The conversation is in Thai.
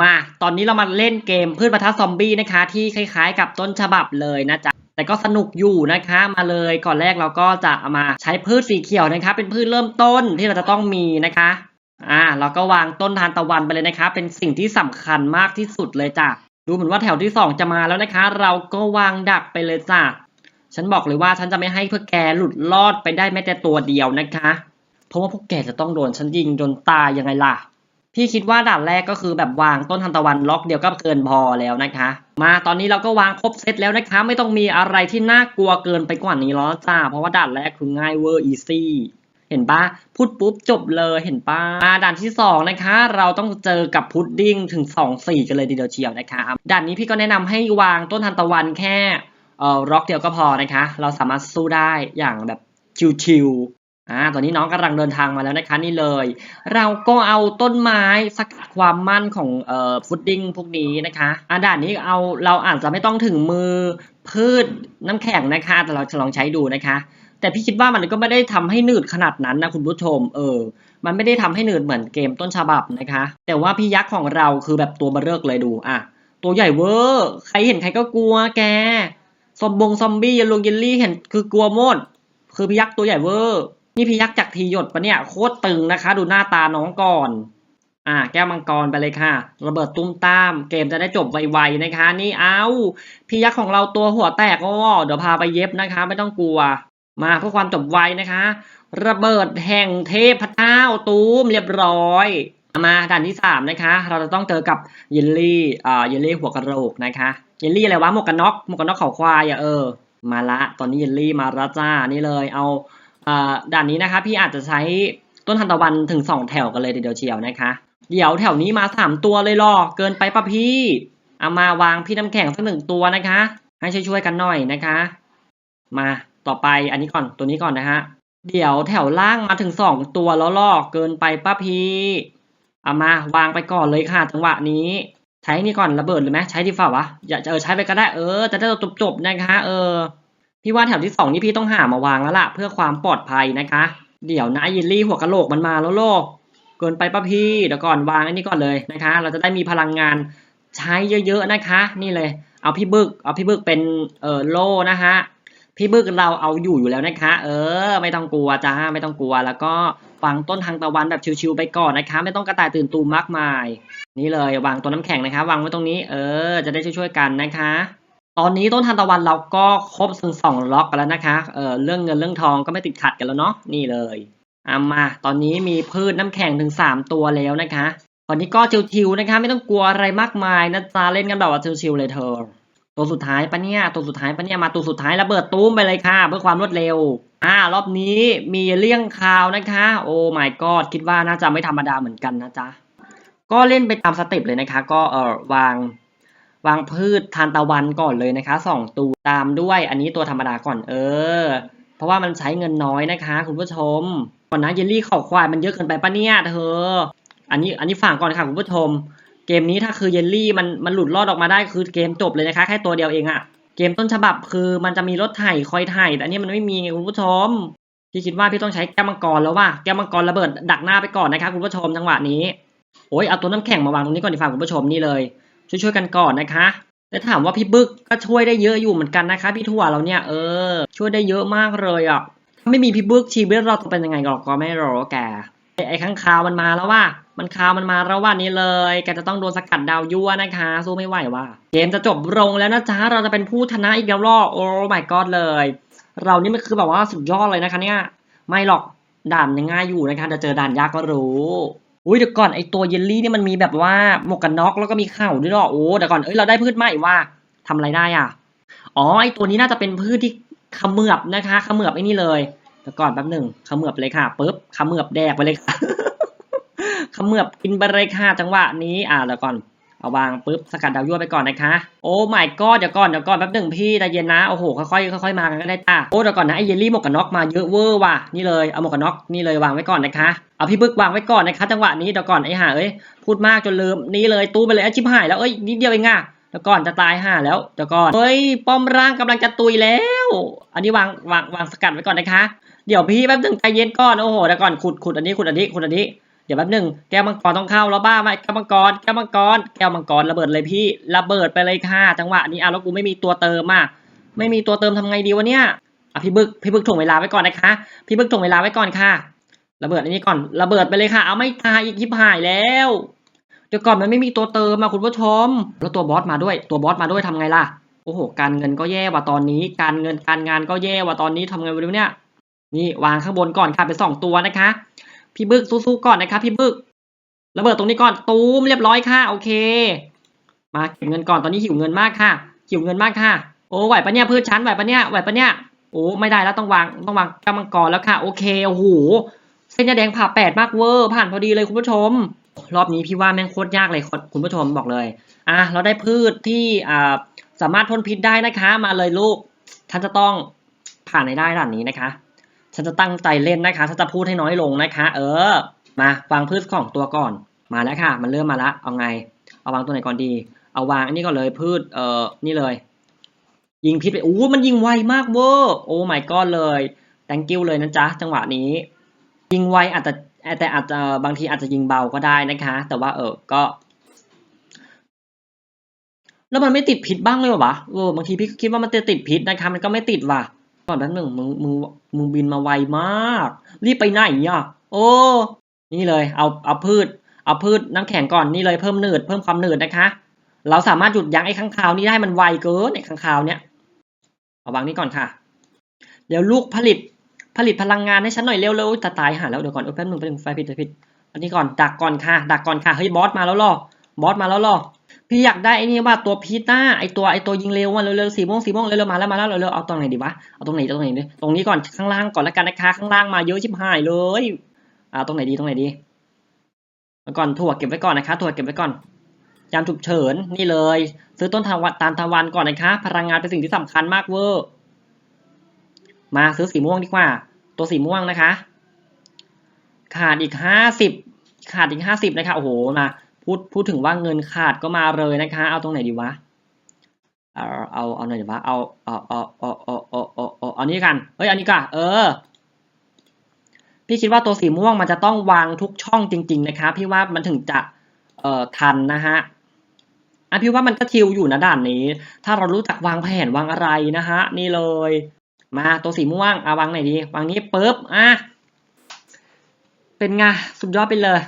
มา ตอนนี้เรามาเล่นเกมพืชพันธุ์ซอมบี้นะคะ ที่คล้ายๆ กับต้นฉบับเลยนะจ๊ะ แต่ก็สนุกอยู่นะคะ มาเลยก่อนแรกเราก็จะเอามาใช้พืชสีเขียวนะคะ เป็นพืชเริ่มต้นที่เราจะต้องมีนะคะ อ่า เราก็วางต้นทานตะวันไปเลยนะคะ เป็นสิ่งที่สำคัญมากที่สุดเลยจ้ะ ดูเหมือนว่าแถวที่สองจะมาแล้วนะคะ เราก็วางดักไปเลยจ้ะ ฉันบอกเลยว่าฉันจะไม่ให้พวกแกหลุดรอดไปได้แม้แต่ตัวเดียวนะคะ เพราะว่าพวกแกจะต้องโดนฉันยิงจนตายยังไงล่ะ พี่คิดว่าด่านแรกก็คือแบบวางต้นทันตะวันล็อกเดียวก็เกินพอแล้วนะคะ มาตอนนี้เราก็วางครบเซตแล้วนะคะ ไม่ต้องมีอะไรที่น่ากลัวเกินไปกว่านี้แล้วจ้า เพราะว่าด่านแรกคือง่ายเวอร์อีซี่เห็นปะพูดปุ๊บจบเลยเห็นปะมาด่านที่สองนะคะ เราต้องเจอกับพุดดิ้งถึงสองสี่กันเลยทีเดียวเชียวนะคะด่านนี้พี่ก็แนะนำให้วางต้นทันตะวันแค่เอ่อล็อกเดียวก็พอนะคะ เราสามารถสู้ได้อย่างแบบชิวๆ อ่าตอนนี้น้องกำลังเดินทางมาแล้วนะคะนี่เลย เราก็เอาต้นไม้สกัดความมั่นของเอ่อฟุตดิ้งพวกนี้นะคะอ่าด่านนี้เอาเราอาจจะไม่ต้องถึงมือพืชน้ำแข็งนะคะ แต่เราจะลองใช้ดูนะคะ แต่พี่คิดว่ามันก็ไม่ได้ทำให้หนืดขนาดนั้นนะคุณผู้ชม เออ มันไม่ได้ทำให้หนืดเหมือนเกมต้นฉบับนะคะ แต่ว่าพี่ยักษ์ของเราคือแบบตัวเบอเริกเลยดูอะตัวใหญ่เวอร์ใครเห็นใครก็กลัวแกซอมบงซอมบี้ยลงเยลลี่เห็นคือกลัวหมดคือพี่ยักษ์ตัวใหญ่เวอร์ นี่พยักษ์จากทีหยดปะเนี่ยโคตรตึงนะคะ ดูหน้าตาน้องก่อน อ่า แก้วมังกรไปเลยค่ะ ระเบิดตุ้มตาม เกมจะได้จบไวๆนะคะ นี่เอาพี่ยักษ์ของเราตัวหัวแตกก็เดี๋ยวพาไปเย็บนะคะ ไม่ต้องกลัว มาเพื่อความจบไวนะคะ ระเบิดแห่งเทพเจ้าตูมเรียบร้อยมาด่านที่สามนะคะ เราจะต้องเจอกับเยลลี่อ่าเยลลี่หัวกระโหลกนะคะเยลลี่อะไรวะหมวกกันน็อกหมวกกันน็อกเขาควายอะเออมาละตอนนี้เยลลี่มาละจ้านี่เลย เอา ด่านนี้นะคะพี่อาจจะใช้ต้นทันตะวันถึงสองแถวกันเลยเดียวเชียวนะคะ เดี๋ยวแถวนี้มาสามตัวเลยหรอเกินไปปะพี่เอามาวางพี่น้ำแข็งสักหนึ่งตัวนะคะ ให้ช่วยๆกันหน่อยนะคะ มาต่อไปอันนี้ก่อนตัวนี้ก่อนนะฮะเดี๋ยวแถวล่างมาถึงสองตัวแล้วลอกเกินไปป้าพี่เอามาวางไปก่อนเลยค่ะจังหวะนี้ ใช้นี่ก่อนระเบิดเลยไหมใช้ดีฝ่าวะ อย่าเออใช้ไปก็ได้เออจะได้จบๆนะคะ เออ พี่ว่าแถวที่สองนี่พี่ต้องหามาวางแล้วล่ะ เพื่อความปลอดภัยนะคะ เดี๋ยวนะยินลี่หัวกะโหลกมันมาแล้วโลก เกินไปป่ะพี่เดี๋ยวก่อนวางอันนี้ก่อนเลยนะคะ เราจะได้มีพลังงานใช้เยอะๆนะคะ นี่เลย เอาพี่บึก เอาพี่บึกเป็นเออโล่นะฮะพี่บึกเราเอาอยู่อยู่แล้วนะคะ เออ ไม่ต้องกลัวจ้าไม่ต้องกลัว แล้วก็ฟังต้นทางตะวันแบบชิวๆไปก่อนนะคะ ไม่ต้องกระต่ายตื่นตูมมากมาย นี่เลยวางตัวน้ำแข็งนะคะ วางไว้ตรงนี้ เออ จะได้ช่วยๆกันนะคะ ตอนนี้ต้นทานตะวันเราก็ครบถึงสองล็อกกันแล้วนะคะ เออเรื่องเงินเรื่องทองก็ไม่ติดขัดกันแล้วเนาะ นี่เลยอามา ตอนนี้มีพืชน้ำแข็งถึงสามตัวแล้วนะคะตอนนี้ก็ชิวๆนะคะ ไม่ต้องกลัวอะไรมากมายนะจ๊ะเล่นกันแบบว่าชิวๆเลยเธอ ตัวสุดท้ายปะเนี่ย ตัวสุดท้ายปะเนี่ย มาตัวสุดท้ายระเบิดตุ้มไปเลยค่ะ เพื่อความรวดเร็ว อ่า รอบนี้มีเลี่ยงคาวนะคะ โอ้ my god คิดว่าน่าจะไม่ธรรมดาเหมือนกันนะจ๊ะ ก็เล่นไปตามสเต็ปเลยนะคะ ก็เออวาง วางพืชทานตะวันก่อนเลยนะคะสองตัวตามด้วยอันนี้ตัวธรรมดาก่อนเออ เพราะว่ามันใช้เงินน้อยนะคะคุณผู้ชม ก่อนนะเยลลี่เข่าควายมันเยอะเกินไปปะเนี่ยเธอ อันนี้อันนี้ฝากก่อนค่ะคุณผู้ชม เกมนี้ถ้าคือเยลลี่มันมันหลุดรอดออกมาได้คือเกมจบเลยนะคะแค่ตัวเดียวเองอะเกมต้นฉบับคือมันจะมีรถไถคอยไถแต่อันนี้มันไม่มีไงคุณผู้ชมพี่คิดว่าพี่ต้องใช้แก้วมังกรแล้วว่าแก้วมังกรระเบิดดักหน้าไปก่อนนะคะคุณผู้ชมจังหวะนี้โอ้ยเอาตัวน้ำแข็งมาวางตรงนี้ก่อนดีกว่าคุณผู้ชมนี่เลย ช่วยๆกันก่อนนะคะแต่ถามว่าพี่บึกก็ช่วยได้เยอะอยู่เหมือนกันนะคะ พี่ถั่วเราเนี่ยเออ ช่วยได้เยอะมากเลยอะถ้าไม่มีพี่บึกชีวิตเราจะเป็นยังไงก็ก็ไม่รู้แกไอ้ไอข้างคาวมันมาแล้วว่า มันคาวมันมาแล้วว่านี้เลยแกจะต้องโดนสกัดดาวยั่วนะคะ สู้ไม่ไหวว่ะเกมจะจบลงแล้วนะจ๊ะเราจะเป็นผู้ชนะอีกแล้วรอโอ้ my god เลย เรานี่มันคือแบบว่าสุดยอดเลยนะคะเนี่ยไม่หรอกด่านยังง่ายอยู่นะคะจะเจอด่านยากก็รู้ อุ้ยเดี๋ยวก่อนไอตัวเยลลี่นี่มันมีแบบว่าหมวกกันน็อกแล้วก็มีเข่าด้วยเหรอโอ้เดี๋ยวก่อนเอ้ยเราได้พืชใหม่ว่าทำอะไรได้อะอ๋อไอตัวนี้น่าจะเป็นพืชที่ขมือบนะคะขมือบไอ้นี่เลยเดี๋ยวก่อนแป๊บหนึ่งขมือบเลยค่ะปุ๊บขมือบแดกไปเลยค่ะขมือบกินไปเลยค่ะจังหวะนี้อ่าเดี๋ยวก่อน เอาวางปุ๊บสกัดดาวยั่วไปก่อนนะคะโอ้ my god เดี๋ยวก่อนเดี๋ยวก่อนแป๊บหนึ่งพี่ใจเย็นนะโอ้โหค่อยๆค่อยๆมากันก็ได้จ้าโอ้เดี๋ยวก่อนนะไอเยลลี่หมวกกันน็อกมาเยอะเวอร์ว่ะนี่เลยเอาหมวกกันน็อกนี่เลยวางไว้ก่อนนะคะเอาพี่บึกวางไว้ก่อนนะคะจังหวะนี้เดี๋ยวก่อนไอ้ห่าเอ้ยพูดมากจนลืมนี่เลยตู้ไปเลยไอ้ชิบหายแล้วเอ้ยนิดเดียวเองอะเดี๋ยวก่อนจะตายห่าแล้วเดี๋ยวก่อนเฮ้ยป้อมร่างกำลังจะตุยแล้ว อันนี้วางวางวางสกัดไว้ก่อนนะคะ เดี๋ยวพี่แป๊บนึงใจเย็นก่อนโอ้โหเดี๋ยวก่อนขุดขุดอันนี้ขุดอันนี้ขุดอันนี้ เดี๋ยวแป๊บหนึ่งแก้วมังกรต้องเข้าแล้วบ้าไหมแก้วมังกรแก้วมังกรแก้วมังกรระเบิดเลยพี่ระเบิดไปเลยค่ะจังหวะนี้อะแล้วกูไม่มีตัวเติมอะไม่มีตัวเติมทำไงดีวะเนี่ยอะพี่บึกพี่บึกถ่วงเวลาไว้ก่อนนะคะ พี่บึกถ่วงเวลาไว้ก่อนค่ะ ระเบิดอันนี้ก่อนระเบิดไปเลยค่ะ เอาไม่ตายอีกยิบหายแล้วเดี๋ยวก่อนมันไม่มีตัวเติมมาคุณผู้ชม แล้วตัวบอสมาด้วย ตัวบอสมาด้วยทำไงล่ะโอ้โห การเงินก็แย่ว่ะตอนนี้ การเงินการงานก็แย่ว่ะตอนนี้ทำไงวะเนี่ยนี่วางข้างบนก่อนค่ะไปสองตัวนะคะ พี่บึกสู้ๆก่อนนะคะพี่บึกระเบิดตรงนี้ก่อนตูมเรียบร้อยค่ะโอเค มาเก็บเงินก่อนตอนนี้หิวเงินมากค่ะหิวเงินมากค่ะ โอ้ไหวปะเนี่ยพืชชั้นไหวปะเนี่ยไหวปะเนี่ยโอ้ไม่ได้แล้วต้องวางต้องวางกำมังกรแล้วค่ะ โอเคโอ้โหเส้นยาแดงผ่าแปดมากเวอร์ผ่านพอดีเลยคุณผู้ชม รอบนี้พี่ว่าแม่งโคตรยากเลยคุณผู้ชมบอกเลยอะเราได้พืชที่อ่าสามารถพ่นพิษได้นะคะ มาเลยลูกท่านจะต้องผ่านในได้ด่านนี้นะคะ ฉันจะตั้งใจเล่นนะคะฉันจะพูดให้น้อยลงนะคะ เออ มาวางพืชของตัวก่อน มาแล้วค่ะ มันเริ่มมาละเอาไง เอาวางตัวไหนก่อนดี เอาวางอันนี้ก่อนเลยพืช เอ่อ นี่เลย ยิงพิษไปอู้มันยิงไวมากเวอร์ โอ้ my god เลย thank you เลยนะจ๊ะ จังหวะนี้ ยิงไวอาจจะแต่อาจจะบางทีอาจจะยิงเบาก็ได้นะคะ แต่ว่าเออ ก็ แล้วมันไม่ติดพิษบ้างเลยวะ เออ บางทีพี่คิดว่ามันจะติดพิษนะคะ มันก็ไม่ติดว่ะ ก่อนแป๊บหนึ่งมึงมึงมึงบินมาไวมาก รีบไปไหนอะโอ้นี่เลย เอาเอาพืช เอาพืชน้ำแข็งก่อนนี่เลยเพิ่มหนืดเพิ่มความหนืดนะคะ เราสามารถหยุดยั้งไอ้ข้างคาวนี้ได้มันไวเกินไอ้ข้างคาวเนี้ยเอาวางนี้ก่อนค่ะ เดี๋ยวลูกผลิตผลิตพลังงานให้ฉันหน่อยเร็วๆจะตายหาแล้วเดี๋ยวก่อนเออแป๊บนึงแป๊บนึงไฟผิดไฟผิด อันนี้ก่อนดักก่อนค่ะ ดักก่อนค่ะเฮ้ยบอสมาแล้วหรอบอสมาแล้วหรอ พี่อยากได้ไอ้นี่ว่าตัวพีต้าไอตัวไอตัวยิงเร็วมาเร็วๆสีม่วงสีม่วงเร็วๆมาแล้วมาแล้วเร็วๆเอาตรงไหนดีวะเอาตรงไหนตรงไหนดีตรงนี้ก่อนข้างล่างก่อนแล้วกันนะคะข้างล่างมาเยอะชิบหายเลยเอาตรงไหนดีตรงไหนดีก่อนถั่วเก็บไว้ก่อนนะคะ ถั่วเก็บไว้ก่อนยามฉุกเฉินนี่เลย ซื้อต้นทานตาลทวันก่อนนะคะ พลังงานเป็นสิ่งที่สำคัญมากเวอร์มาซื้อสีม่วงดีกว่า ตัวสีม่วงนะคะ ขาดอีกห้าสิบขาดอีกห้าสิบนะคะโอ้โหมา พูดพูดถึงว่าเงินขาดก็มาเลยนะคะ เอาตรงไหนดีวะ เอาเอาเอาไหนดีวะ เอาเอาเอาเอาเอาเอาเอาเอาเอานี้กัน เฮ้ยอันนี้ก่ะเออ พี่คิดว่าตัวสีม่วงมันจะต้องวางทุกช่องจริง ๆ นะคะพี่ว่ามันถึงจะเอ่อทันนะฮะอะพี่ว่ามันก็ชิลอยู่นะด่านนี้ ถ้าเรารู้จักวางแผนวางอะไรนะฮะ นี่เลย มาตัวสีม่วงเอาวางไหนดี วางนี้ปุ๊บอะเป็นไงสุดยอดไปเลย